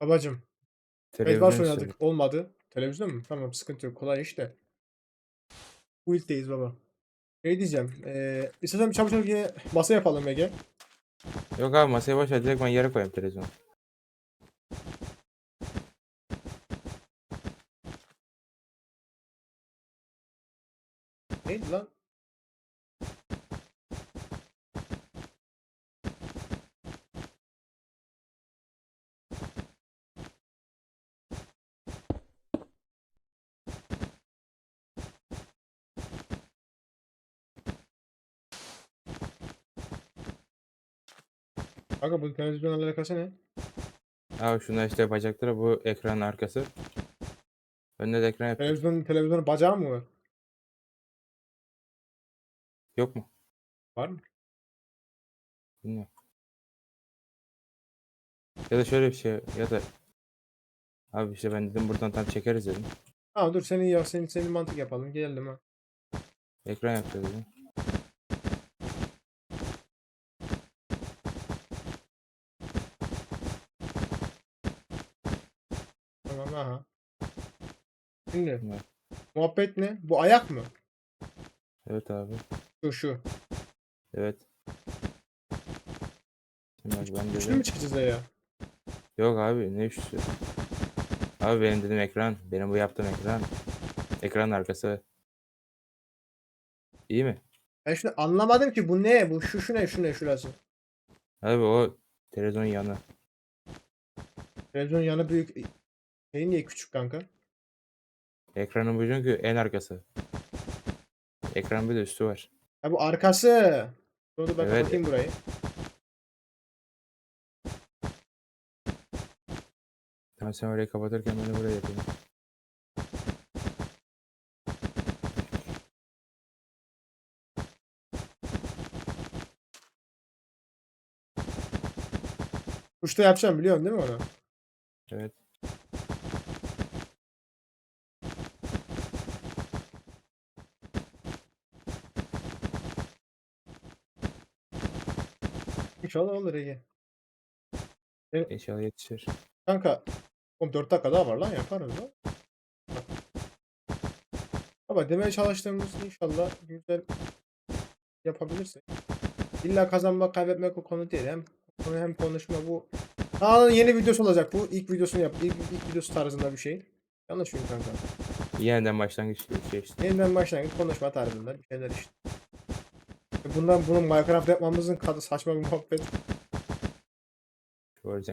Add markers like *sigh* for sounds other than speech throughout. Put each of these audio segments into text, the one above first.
Babacım. Bedwars oynadık. istedik. Olmadı. Televizyon mu? Tamam sıkıntı yok. Kolay işte. Bu ilkteyiz baba. Şey diyeceğim. Eee istersen çabuk çabuk yine masa yapalım Ege. Yok abi masaya boş ver direkt ben yere koyayım televizyonu. Neydi lan? Kanka bu televizyonla alakası ne? Abi şunlar işte bacakları bu ekranın arkası. Önde de ekran yapıyor. Televizyon, televizyonun bacağı mı var? Yok mu? Var mı? Bilmiyorum. Ya da şöyle bir şey ya da Abi işte ben dedim buradan tam çekeriz dedim. Ha dur senin ya senin senin mantık yapalım. Geldim ha. Ekran yapacağız dedim. Tamam aha. Şimdi Evet. muhabbet ne? Bu ayak mı? Evet abi. Şu şu. Evet. Şimdi bak ben Üçlü dedim. mü çıkacağız ya? Yok abi ne üçlüsü? Abi benim dedim ekran. Benim bu yaptığım ekran. Ekranın arkası. İyi mi? Ben şimdi anlamadım ki bu ne? Bu şu şu ne? Şu ne? Şurası. Abi o televizyonun yanı. Televizyon yanı büyük. Şey niye küçük kanka? Ekranın bu çünkü en arkası. Ekran bir de üstü var. Ha bu arkası. Dur ben Evet. kapatayım burayı. Tamam sen orayı kapatırken ben de burayı yapayım. Kuşta yapacağım biliyorsun değil mi onu? Evet. İnşallah olur Ege. İnşallah yetişir. Kanka. Oğlum 4 dakika daha var lan yaparız. Bak. Ama demeye çalıştığımız inşallah güzel yapabilirsek. İlla kazanmak kaybetmek o konu değil. Hem konu hem konuşma bu. Kanalın yeni videosu olacak bu. İlk videosunu yap. İlk, ilk videosu tarzında bir şey. Yanlış mıyım kanka? Yeniden başlangıç şey işte. Yeniden başlangıç konuşma tarzında bir şeyler işte. Bundan bunun Minecraft yapmamızın kadı saçma bir muhabbet.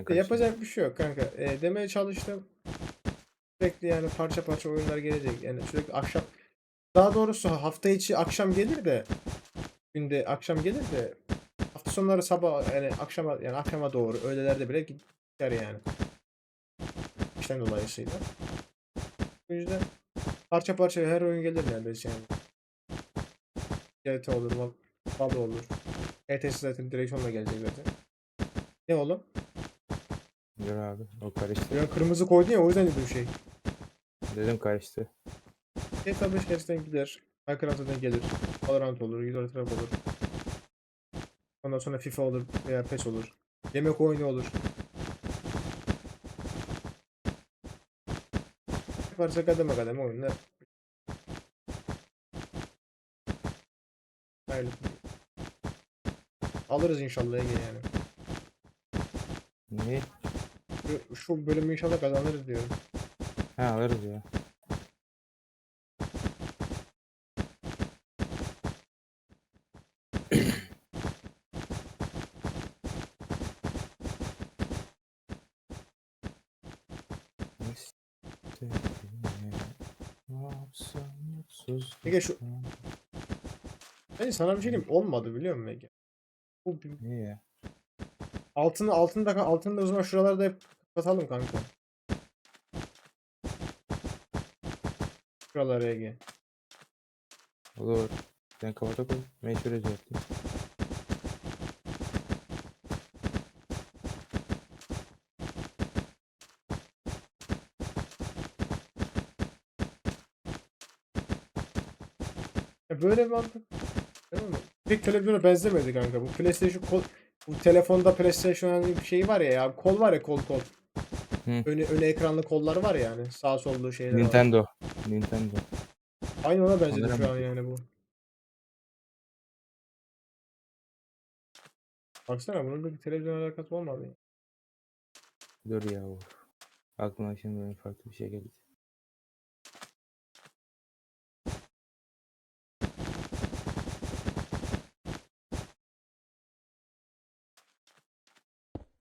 E. Yapacak bir şey yok kanka. E, demeye çalıştım. Sürekli yani parça parça oyunlar gelecek. Yani sürekli akşam daha doğrusu hafta içi akşam gelir de günde akşam gelir de hafta sonları sabah yani akşama yani akşama doğru öğlelerde bile gider yani. İşten dolayısıyla. O yüzden parça parça her oyun gelir neredeyse yani. GT olur, Vado olur. ETS zaten direksiyonla gelecek zaten. Ne oğlum? Dur abi. O karıştı. Ya kırmızı koydun ya o yüzden dedim şey. Dedim karıştı. GTA 5 gerçekten gider. Minecraft'tan gelir. Valorant olur, Euro Truck olur. Ondan sonra FIFA olur veya PES olur. Yemek oyunu olur. Varsa kademe kademe oyunlar. Hayırlı. Alırız inşallah Ege yani. Niye? Şu, şu bölümü inşallah kazanırız diyorum. Ha alırız ya. Ege şu- Ben sana bir şey diyeyim olmadı biliyor musun Ege? Bu bir- Niye ya? Altını altını da altını da o zaman şuralarda hep kapatalım kanka. Şuraları Ege. Olur. Sen kafada koy. Ben şöyle yaptım. Ya böyle bir mantık. Değil mi? Pek televizyona benzemedi kanka. Bu PlayStation kol bu telefonda PlayStation hani bir şey var ya ya kol var ya kol kol. Hı. Öne, öne ekranlı kolları var ya hani sağ sollu şeyler var. Nintendo. Nintendo. Aynı ona benzedi şu an yani bu. Baksana bunun bir televizyon alakası olmadı. Dur ya. Of. Aklıma şimdi farklı bir şey geldi.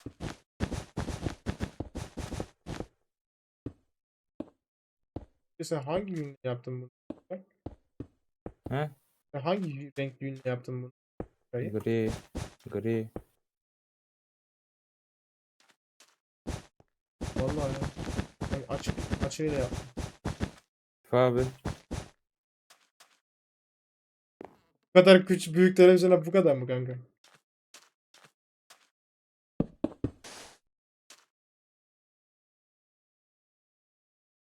Peki Sen hangi gün yaptın bunu? He? Sen hangi renk gün yaptın bunu? Hayır. Gri. Gri. Vallahi ya. Ben açık açığıyla yaptım. Abi. Bu kadar küçük büyük televizyona bu kadar mı kanka?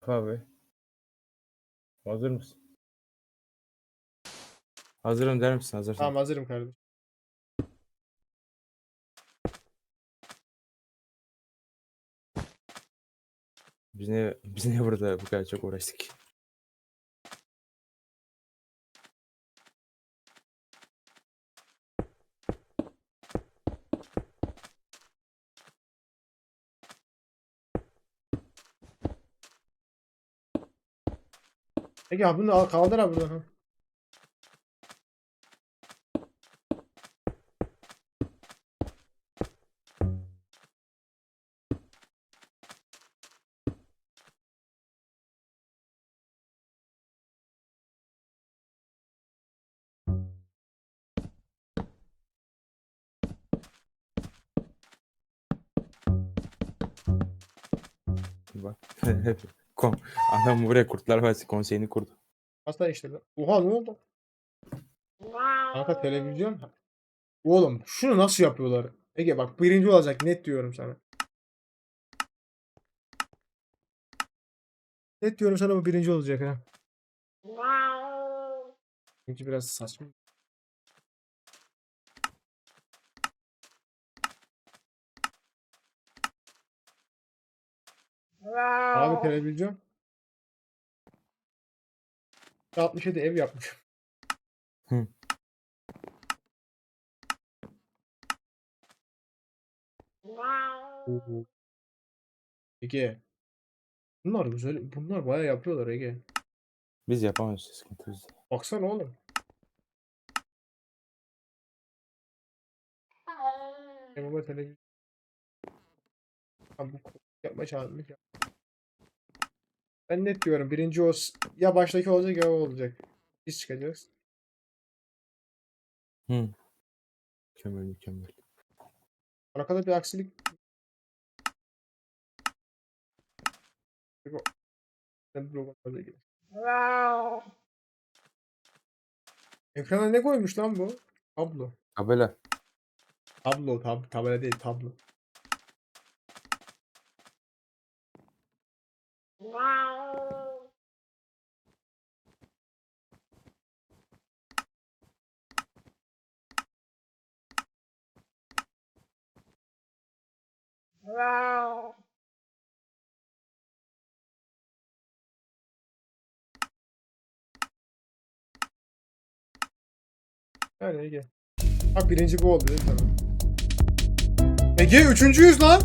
Abi. Hazır mısın? Hazırım der misin? Hazırsın. Tamam hazırım kardeşim. Biz ne, biz ne burada bu kadar çok uğraştık? Peki abi bunu al kaldır abi buradan. Bak. *laughs* Kon Adam buraya Kurtlar Vadisi konseyini kurdu. Hasta işte. Oha ne oldu? Kanka televizyon. Oğlum şunu nasıl yapıyorlar? Ege bak birinci olacak net diyorum sana. Net diyorum sana bu birinci olacak ha. Çünkü biraz saçma. Abi televizyon. 67 ev yapmış. Hı. Ege. Bunlar güzel. Bunlar bayağı yapıyorlar Ege. Biz yapamıyoruz sıkıntı bizde. Baksana oğlum. Baba televizyon. Bu yapma çağırmış ya. Ben net diyorum. Birinci o ya baştaki olacak ya o olacak. Biz çıkacağız. Hı. Mükemmel mükemmel. Arkada bir aksilik. Ekrana ne koymuş lan bu? Tablo. Tabela. Tablo, tab tabela değil, tablo. Yani Ege. Bak birinci bu oldu değil mi sana? Ege üçüncüyüz lan.